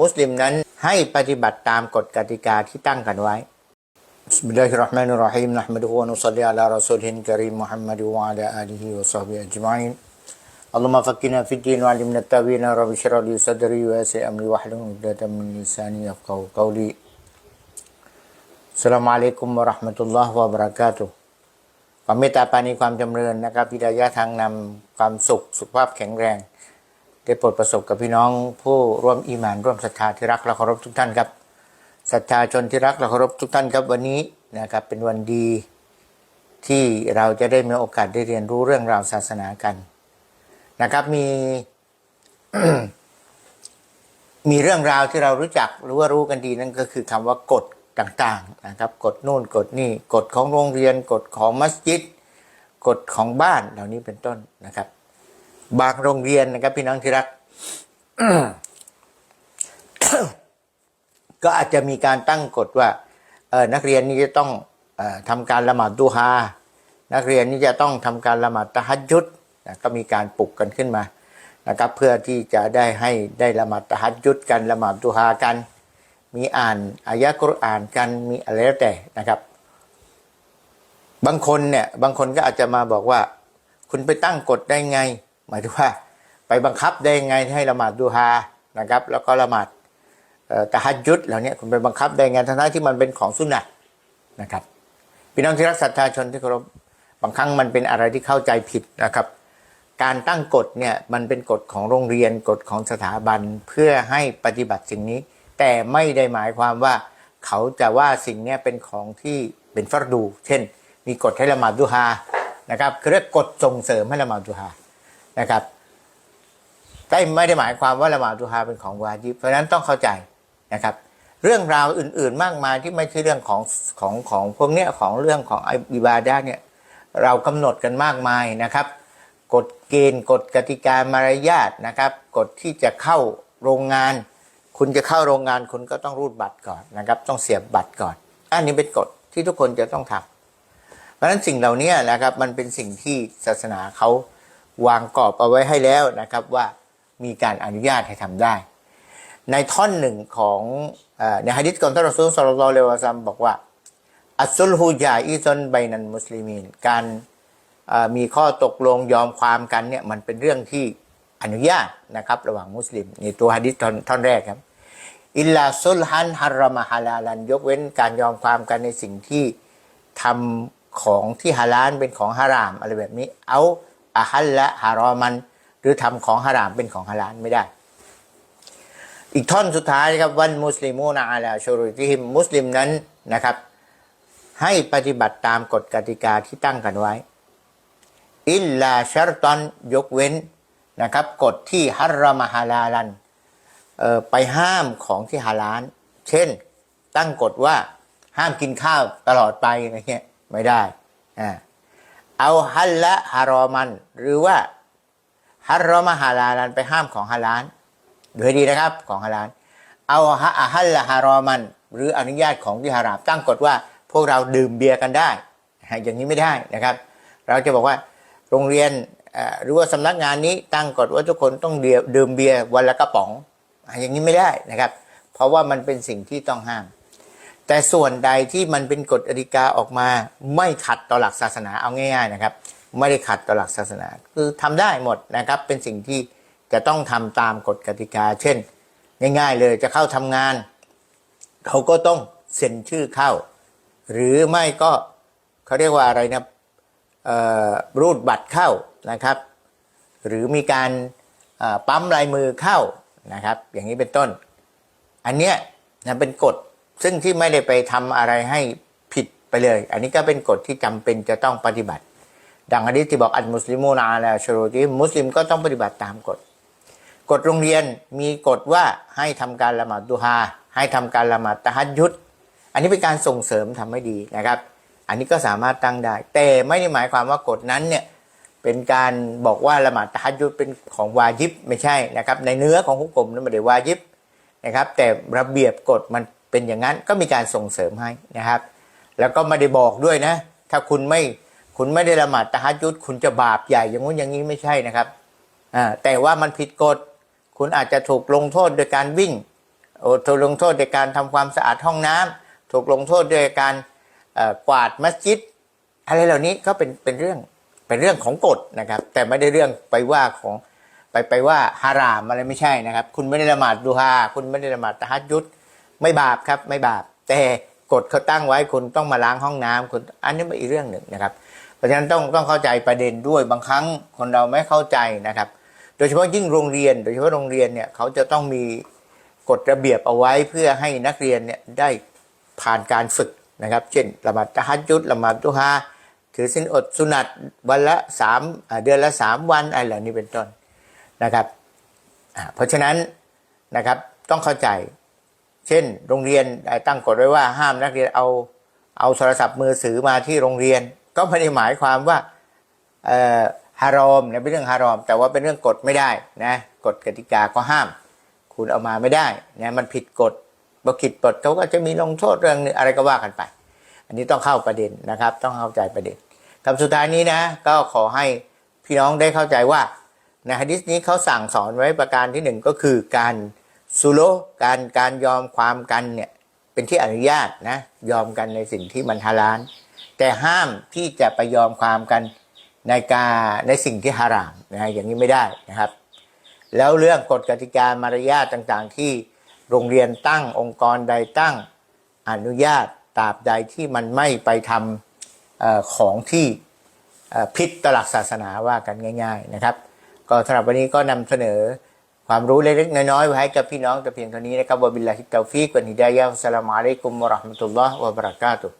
มุสลิมนั้นให้ปฏิบัติตามกฎกติกาที่ตั้งกันไว้ بسم الله الرحمن الرحيم نحمده ونصلي على رسوله الكريم محمد وعلى آله وصحبه أجمعين اللهم فقنا في الدين وعلمنا التأويل رب اشرح لي صدري ويسر أمري واحلل عقدة من لساني يفقهوا قولي السلام عليكم ورحمة الله وبركاته ความเมตตาปรานีความจำเริญนะครับพิดายะทางนำความสุขสุขภาพแข็งแรง ได้โปรดประสบกับพี่น้องผู้ร่วมอีหมานร่วมศรัทธาที่รักและเคารพทุกท่านครับศรัทธาชนที่รักและเคารพทุกท่านครับวันนี้นะครับเป็นวันดีที่เราจะได้มีโอกาสได้เรียนรู้เรื่องราวศาสนากันนะครับมี มีเรื่องราวที่เรารู้จักหรือว่ารู้กันดีนั่นก็คือคำว่ากฎต่างๆนะครับกฎนู่นกฎนี่กฎของโรงเรียนกฎของมัสยิดกฎของบ้านเหล่านี้เป็นต้นนะครับ บางโรงเรียนนะครับ พี่น้องที่รัก ก็อาจจะมีการตั้งกฎว่าเออนักเรียนนี่จะต้องออทำการละหมาดดูฮา นักเรียนนี่จะต้องทำการละหมาดตะฮัดยุดนะก็มีการปลุกกันขึ้นมานะครับ เพื่อที่จะได้ให้ได้ละหมาดตะฮัดยุดกันละหมาดดูฮากัน มีอ่านอายะกุรอ่านกันมีอะไรแล้วแต่นะครับ บางคนเนี่ยบางคนก็อาจจะมาบอกว่า คุณไปตั้งกฎได้ไง หมายถึงว่าไปบังคับได้ยังไงให้ละหมาดดูฮานะครับ แล้วก็ละหมาดตะฮัดยุดเหล่านี้คุณไปบังคับได้ไงทั้งที่มันเป็นของสุนนะนะครับพี่น้องที่รักศรัทธาชนที่เคารพบางครั้งมันเป็นอะไรที่เข้าใจผิดนะครับ การตั้งกฎเนี่ยมันเป็นกฎของโรงเรียนกฎของสถาบันเพื่อให้ปฏิบัติสิ่งนี้ แต่ไม่ได้หมายความว่าเขาจะว่าสิ่งนี้เป็นของที่เป็นฟัรดู เช่น มีกฎให้ละหมาดดูฮานะครับคือเรียกกฎส่งเสริมให้ละหมาดดูฮา นะครับได้ไม่ได้หมายความว่าละหมาดดูฮาเป็นของวาญิบเพราะนั้นต้องเข้าใจนะครับ เรื่องราวอื่น ๆมากมายที่ไม่ใช่เรื่องของของของพวกเนี้ยของเรื่องของอิบาดะเนี่ยเรากำหนดกันมากมายนะครับกฎเกณฑ์กฎกติกามารยาทนะครับกฎที่จะเข้าโรงงาน คุณจะเข้าโรงงานคุณก็ต้องรูดบัตรก่อนนะครับ ต้องเสียบบัตรก่อน อันนี้เป็นกฎที่ทุกคนจะต้องทำเพราะฉะนั้นสิ่งเหล่านี้นะครับมันเป็นสิ่งที่ศาสนาเขา วางกรอบเอาไว้ให้แล้วนะครับว่ามีการอนุญาตให้ทำได้ ในท่อนหนึ่งของอในฮะดิษของท่านรอซูลสลลัลลอฮุอะลัยฮิวะซัมบอกว่า อัสซุลฮูจาอิซนไบนันมุสลิมีนการมีข้อตกลงยอมความกันเนี่ยมันเป็นเรื่องที่อนุญาตนะครับระหว่างมุสลิมในตัวฮะดิษท่อนท่อนแรกครับอิลลาซุลฮันฮารามะฮาลาลันยกเว้นการยอมความกันในสิ่งที่ทำของที่ฮาลาลเป็นของฮารามอะไรแบบนี้ เอา อาฮัลละฮารอมัน หรือทำของฮารามเป็นของฮาลาลไม่ได้ อีกท่อนสุดท้ายครับวันมุสลิมูนอาลาชูรุติฮิมมุสลิมนั้นนะครับ ให้ปฏิบัติตามกฎกติกาที่ตั้งกันไว้ อิลลาชารตอนยกเว้นนะครับกฎที่ฮัรามฮาลาลันไปห้ามของที่ฮาลาลเช่น ตั้งกฎว่าห้ามกินข้าวตลอดไปอะไรเงี้ยไม่ได้อ่า เอาฮัลละฮารอมัน หรือว่าฮัรรามะฮาลาลันไปห้ามของฮาลาลดูให้ดีนะครับของฮาลาลเอาฮะฮัลละฮารอมัน หรืออนุญาตของที่ฮารามตั้งกฎว่าพวกเราดื่มเบียร์กันได้ อย่างนี้ไม่ได้นะครับ เราจะบอกว่าโรงเรียนหรือว่าสำนักงานนี้ตั้งกฎว่าทุกคนต้องเดียดื่มเบียร์วันละกระป๋อง อย่างนี้ไม่ได้นะครับ เพราะว่ามันเป็นสิ่งที่ต้องห้าม แต่ส่วนใดที่มันเป็นกฎอริกาออกมา ไม่ขัดต่อหลักศาสนาเอาง่าย ๆนะครับ ไม่ได้ขัดต่อหลักศาสนา คือทำได้หมดนะครับ เป็นสิ่งที่จะต้องทำตามกฎกติกา เช่น ง่าย ๆ เลยจะเข้าทำงาน เขาก็ต้องเซ็นชื่อเข้า หรือไม่ก็เขาเรียกว่าอะไรนะเอ่อรูดบัตรเข้านะครับ หรือมีการปั๊มลายมือเข้านะครับ อย่างนี้เป็นต้น อันเนี้ยนะเป็นกฎ ซึ่งที่ไม่ได้ไปทำอะไรให้ผิดไปเลย อันนี้ก็เป็นกฎที่จำเป็นจะต้องปฏิบัติ ดังอดีษที่บอกอันมุสลิมูนาแล้วชรูตีมุสลิมก็ต้องปฏิบัติตามกฎ กฎโรงเรียนมีกฎว่าให้ทำการละหมาดดุฮาให้ทำการละหมาดตะฮัดยุดอันนี้เป็นการส่งเสริมทำให้ดีนะครับ อันนี้ก็สามารถตั้งได้ แต่ไม่ได้หมายความว่ากฎนั้นเนี่ยเป็นการบอกว่าละหมาดตะฮัดยุดเป็นของวาญิบไม่ใช่นะครับ ในเนื้อของฮุกกลมนั้นไม่ได้วาญิบนะครับ แต่ระเบียบกฎมัน เป็นอย่างนั้นก็มีการส่งเสริมให้นะครับ แล้วก็ไม่ได้บอกด้วยนะ ถ้าคุณไม่คุณไม่ได้ละหมาดตะฮัดยุดคุณจะบาปใหญ่อย่างงู้นอย่างนี้ไม่ใช่นะครับอ่าแต่ว่ามันผิดกฎคุณอาจจะถูกลงโทษโดยการวิ่งโอ้ถูกลงโทษในการทำความสะอาดห้องน้ำถูกลงโทษโดยการกวาดมัสยิดอะไรเหล่านี้ก็เป็นเป็นเรื่องเป็นเรื่องของกฎนะครับ แต่ไม่ได้เรื่องไปว่าของไปไปว่าฮารามอะไรไม่ใช่นะครับ คุณไม่ได้ละหมาดดูฮาคุณไม่ได้ละหมาดตะฮัดยุด ไม่บาปครับไม่บาป แต่กฎเขาตั้งไว้คุณต้องมาล้างห้องน้ำคุณอันนี้เป็นอีกเรื่องหนึ่งนะครับ เพราะฉะนั้นต้องต้องเข้าใจประเด็นด้วยบางครั้งคนเราไม่เข้าใจนะครับ โดยเฉพาะยิ่งโรงเรียน โดยเฉพาะโรงเรียนเนี่ยเขาจะต้องมีกฎระเบียบเอาไว้เพื่อให้นักเรียนเนี่ยได้ผ่านการฝึกนะครับ เช่นละหมาดตะฮัดยุดละหมาดดุฮาถือสินอดสุนัตวันละสามเดือนละสามวันอะไรเหล่านี้เป็นต้นนะครับ เพราะฉะนั้นนะครับต้องเข้าใจ เช่น โรงเรียนได้ตั้งกฎไว้ว่าห้ามนักเรียนเอาเอาโทรศัพท์มือถือมาที่โรงเรียน ก็ไม่ได้หมายความว่าฮารอมเนี่ยเป็นเรื่องฮารอม แต่ว่าเป็นเรื่องกฎไม่ได้นะกฎกติกาก็ห้าม คุณเอามาไม่ได้นะมันผิดกฎบกิดกฎเขาก็จะมีลงโทษเรื่องนึงอะไรก็ว่ากันไป อันนี้ต้องเข้าประเด็นนะครับ ต้องเข้าใจประเด็นคำสุดท้ายนี้นะ ก็ขอให้พี่น้องได้เข้าใจว่าในฮะดิษนี้เขาสั่งสอนไว้ประการที่หนึ่งก็คือการ สุโลการการยอมความกันเนี่ยเป็นที่อนุญาตนะยอมกันในสิ่งที่มันฮาลาลแต่ห้ามที่จะไปยอมความกันในการในสิ่งที่ฮารามนะอย่างนี้ไม่ได้นะครับ แล้วเรื่องกฎกติกามารยาทต่างๆ ที่โรงเรียนตั้งองค์กรใดตั้งอนุญาตตราบใดที่มันไม่ไปทำอของที่เอ่อผิดตลักศาสนาว่ากันง่าย ๆนะครับ ก็สำหรับวันนี้ก็นำเสนอ ความรู้เล็กๆน้อยๆไว้ให้กับพี่น้องแต่เพียงเท่านี้นะครับวบิลลาฮิตเตาฟิกวันฮิดายะอัสสลามุอะลัยกุมวะราะห์มะตุลลอฮ์วะบะเราะกาตุฮ์